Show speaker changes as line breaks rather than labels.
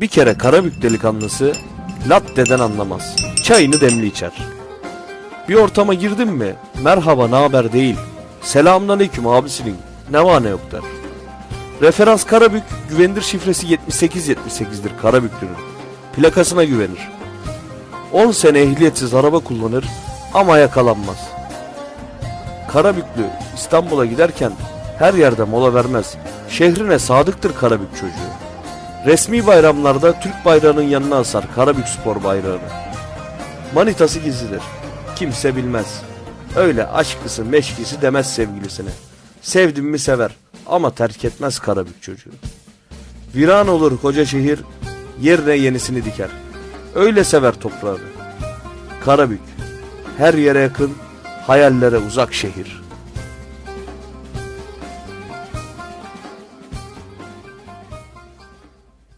Bir kere Karabük delikanlısı latte'den anlamaz. Çayını demli içer. Bir ortama girdin mi merhaba ne haber değil. Selamünaleyküm abisinin ne var ne yok der. Referans Karabük güvenilir şifresi 7878'dir Karabüklünün. Plakasına güvenir. 10 sene ehliyetsiz araba kullanır ama yakalanmaz. Karabüklü İstanbul'a giderken her yerde mola vermez. Şehrine sadıktır Karabük çocuğu. Resmi bayramlarda Türk bayrağının yanına asar Karabük spor bayrağını. Manitası gizlidir. Kimse bilmez. Öyle aşkısı meşkisi demez sevgilisine. Sevdim mi sever ama terk etmez Karabük çocuğu. Viran olur koca şehir yerine yenisini diker. Öyle sever toprağını. Karabük her yere yakın hayallere uzak şehir.